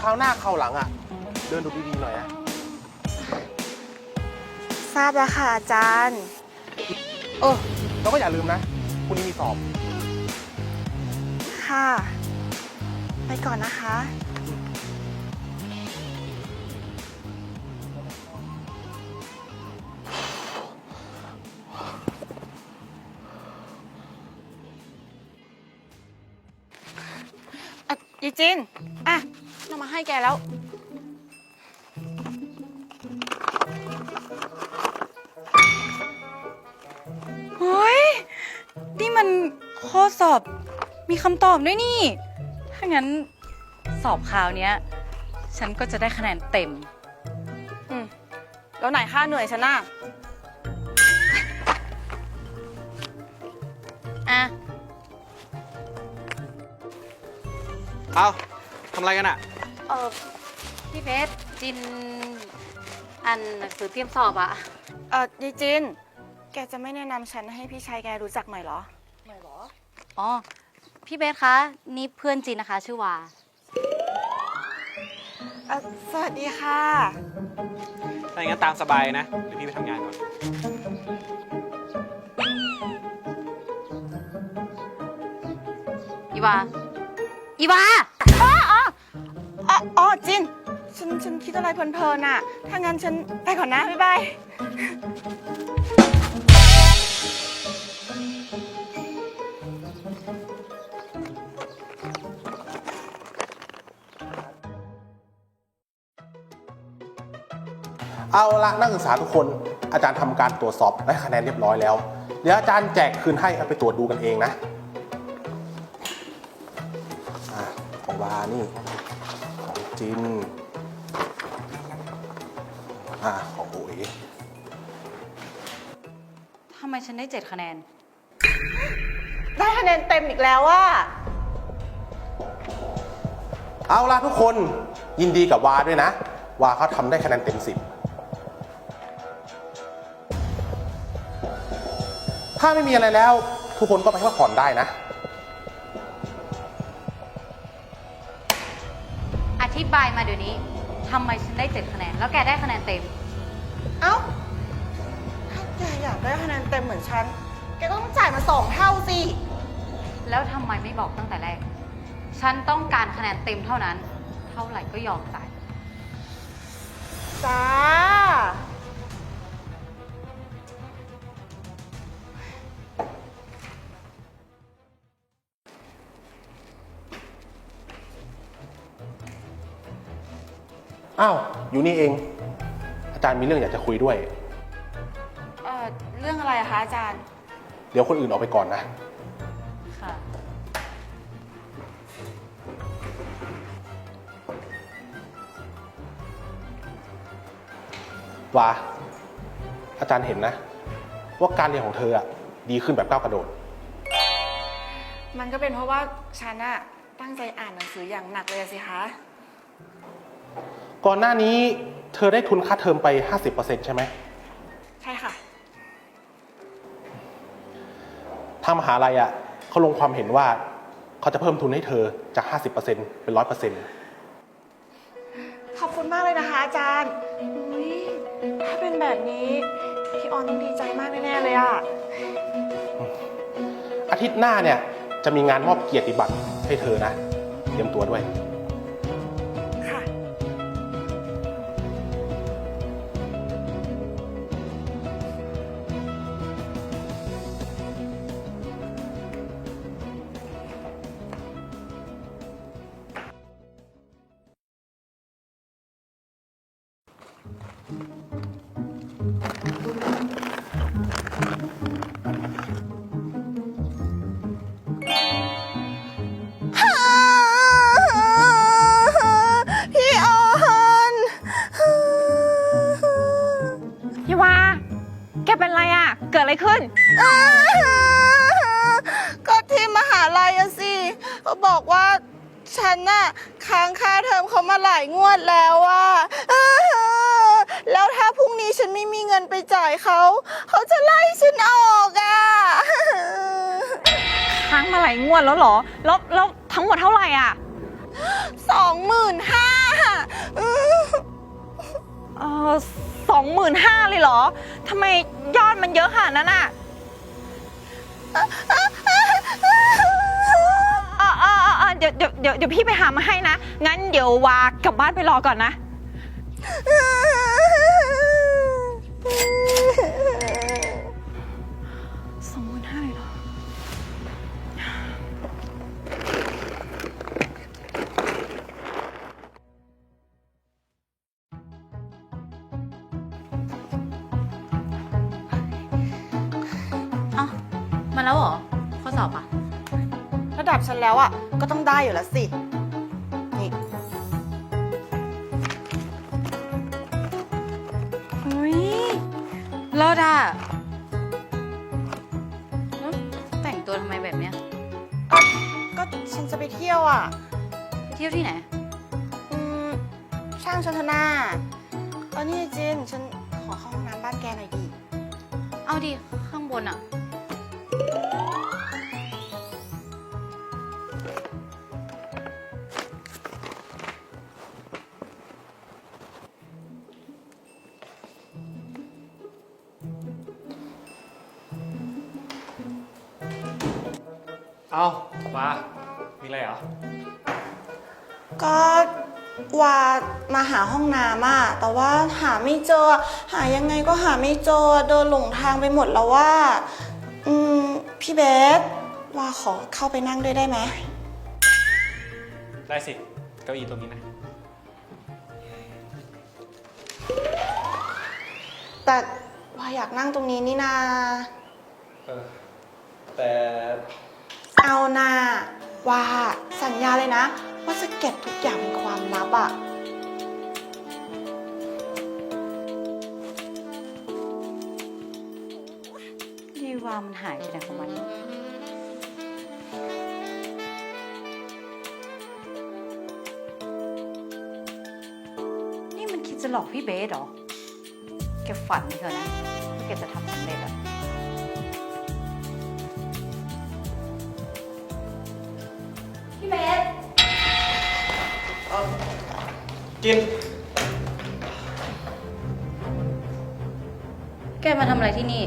คราวหน้าคราวหลังอะ เดินดูดีๆหน่อยนะทราบแล้วค่ะอาจารย์ เออแล้วก็อย่าลืมนะพรุ่งนี้มีสอบ ค่ะ ไปก่อนนะคะอะยีจินอะเรามา ให้แกแล้ว เฮ้ย นี่มันข้อสอบมีคำตอบด้วยนี่ ถ้างั้นสอบคราวเนี้ย ฉันก็จะได้คะแนนเต็ม อืม แล้วไหนค่าเหนื่อยฉันน่ะ อะ เอาทำอะไรกันอะ เออพี่เบสจินอันหนังสือเตรียมสอบอะเออยีจิน แกจะไม่แนะนำฉันให้พี่ชายแกรู้จักหน่อยเหรออ๋อ พี่เบสคะ นี่เพื่อนจินนะคะ ชื่อวาเอ่อสวัสดีค่ะ ถ้าอย่างนั้นตามสบายนะเดี๋ยวพี่ไปทำงานก่อน อีวาอีวาอ๋ออ๋อ จิน ฉันฉันคิดอะไรเพลินๆน่ะ ถ้างั้นฉันไปก่อนนะ บ๊ายบาย เอาละนักศึกษาทุกคนอาจารย์ทำการตรวจสอบได้คะแนนเรียบร้อยแล้ว เดี๋ยวอาจารย์แจกคืนให้เอาไปตรวจดูกันเองนะอะของวานี่ จินอ่าของโอ๋ยทำไมฉันได้เจ็ดคะแนน ได้คะแนนเต็มอีกแล้วว่า เอาละทุกคนยินดีกับวาด้วยนะ วาเขาทำได้คะแนนเต็มสิบถ้าไม่มีอะไรแล้ว ทุกคนก็ไปพักผ่อนได้นะ บายมาเดี๋ยวนี้ทำไมฉันได้เจ็ดคะแนน แล้วแกได้คะแนนเต็ม เอ้า ถ้าแกอยากได้คะแนนเต็มเหมือนฉัน แกก็ต้องจ่ายมาสองเท่าสิ แล้วทำไมไม่บอกตั้งแต่แรก ฉันต้องการคะแนนเต็มเท่านั้น เท่าไหร่ก็ยอมจ่าย จ้า อ้าวอยู่นี่เอง อาจารย์มีเรื่องอยากจะคุยด้วย เอ่อเรื่องอะไรอะคะอาจารย์ เดี๋ยวคนอื่นออกไปก่อนนะ ค่ะว่าอาจารย์เห็นนะ ว่าการเรียนของเธออะดีขึ้นแบบก้าวกระโดด มันก็เป็นเพราะว่าฉันอะตั้งใจอ่านหนังสืออย่างหนักเลยอะสิคะ ก่อนหน้านี้เธอได้ทุนค่าเทอมไป 50%ใช่ไหมใช่ค่ะ ทางมหาลัยอะเขาลงความเห็นว่าเขาจะเพิ่มทุนให้เธอจาก 50%เป็น 100%ขอบคุณมากเลยนะคะอาจารย์อุ๊ยถ้าเป็นแบบนี้ พี่ออนต้องดีใจมากแน่ๆเลยอะอาทิตย์หน้าเนี่ยจะมีงานมอบเกียรติบัตรให้เธอนะ เตรียมตัวด้วย อะไรขึ้นก็ที่มหาลัยอะสิเขาบอกว่าฉันน่ะค้างค่าเทอมเขามาหลายงวดแล้วอะแล้วถ้าพรุ่งนี้ฉันไม่มีเงินไปจ่ายเขา เขาจะไล่ฉันออกอะค้างมาหลายงวดแล้วเหรอ แล้วแล้วทั้งหมดเท่าไหร่อะ สองหมื่นห้า เออสองหมื่นห้าเลยเหรอ ทำไมยอดมันเยอะขนาดนั้นอะเออเออเออเออเดี๋ยวเดี๋ยวเดี๋ยวเดี๋ยวพี่ไปหามาให้นะ งั้นเดี๋ยววากลับบ้านไปรอก่อนนะ มาแล้วเหรอ ข้อสอบอะระดับฉันแล้วอะก็ต้องได้อยู่แล้วสิ นี่เฮ้ยเลิศอะแล้วแต่งตัวทำไมแบบเนี้ยก็ฉันจะไปเที่ยวอะไปเที่ยวที่ไหน อืมช่างฉันเถอะหน้าเออนี่จิน ฉันขอเข้าห้องน้ำบ้านแกหน่อยดิ เอาดิ ข้างบนอะ เอามามีอะไรเหรอ ก็ว่ามาหาห้องน้ำอะแต่ว่าหาไม่เจอ หายังไงก็หาไม่เจอเดินหลงทางไปหมดแล้วว่า อืม พี่เบสว่าขอเข้าไปนั่งด้วยได้ไหม ได้สิ เก้าอี้ตัวนี้นะ แต่ว่าอยากนั่งตรงนี้นี่นาเออแต่ เอานาว่าสัญญาเลยนะ ว่าจะเก็บทุกอย่างเป็นความลับอะยีวามันหายไปไหนของมันนี่ยนี่มันคิดจะหลอกพี่เบสเหรอ แกฝันเถอะนะว่าแกจะทำสำเร็จอะ กิน แกมาทำอะไรที่นี่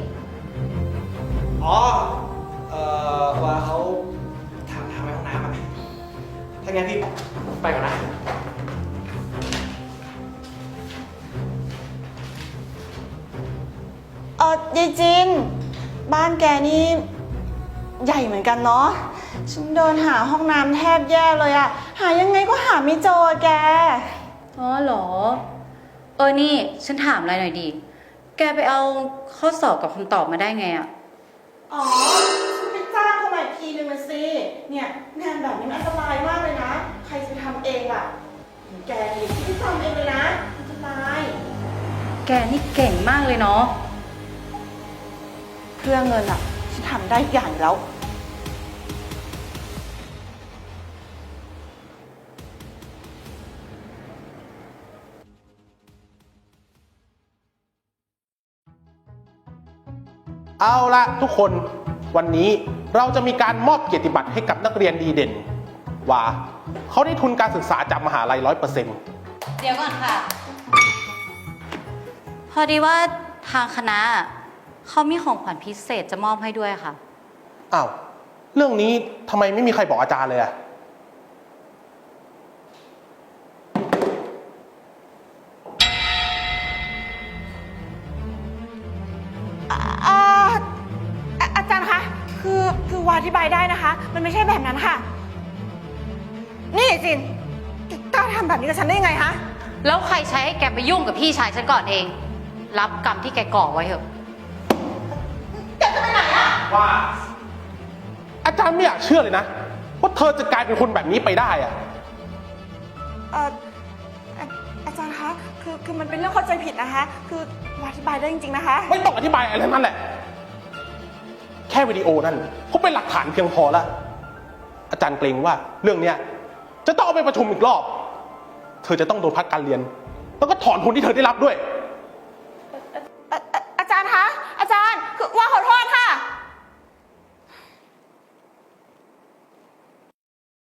อ๋อ เอ่อว่าเขาถามทางไปห้องน้ำอะถ้างั้นพี่ไปก่อนนะ เออยายจิน บ้านแกนี่ใหญ่เหมือนกันเนาะ ฉันเดินหาห้องน้ำแทบแย่เลยอะ หายังไงก็หาไม่เจอแก อ๋อเหรอ เออนี่ ฉันถามอะไรหน่อยดิแกไปเอาข้อสอบกับคำตอบมาได้ไงอะอ๋อฉันไปจ้างเขามาอีกทีนึงนะสิ เนี่ยงานแบบนี้มันอันตรายมากเลยนะ ใครจะทำเองล่ะอย่างแกนี่ที่ทำเองเลยนะอันตราย แกนี่เก่งมากเลยเนาะ เพื่อเงินอะฉันทำได้อย่างแล้ว เอาละทุกคนวันนี้เราจะมีการมอบเกียรติบัตรให้กับนักเรียนดีเด่น ว่าเขาได้ทุนการศึกษาจากมหาลัยร้อยเปอร์เซ็นต์เดี๋ยวก่อนค่ะ พอดีว่าทางคณะเขามีของขวัญพิเศษจะมอบให้ด้วยค่ะ อ้าว เรื่องนี้ทำไมไม่มีใครบอกอาจารย์เลยอะ อวาอธิบายได้นะคะ มันไม่ใช่แบบนั้นค่ะ นี่จินแกกล้าทำแบบนี้กับฉันได้ยังไงคะ แล้วใครใช้ให้แกไปยุ่งกับพี่ชายฉันก่อนเอง รับกรรมที่แกก่อไว้เถอะ ว่าอาจารย์ไม่อยากเชื่อเลยนะว่าเธอจะกลายเป็นคนแบบนี้ไปได้อะเอ่ออาอาจารย์คะ คือ คือมันเป็นเรื่องเข้าใจผิดนะคะ คือวาอธิบายได้จริงๆนะคะ ไม่ต้องอธิบายอะไรทั้งนั้นแหละแค่วิดีโอนั่นเขาเป็นหลักฐานเพียงพอแล้วอาจารย์เกรงว่าเรื่องเนี้ยจะต้องเอาไปประชุมอีกรอบ เธอจะต้องโดนพักการเรียน แล้วก็ถอนทุนที่เธอได้รับด้วย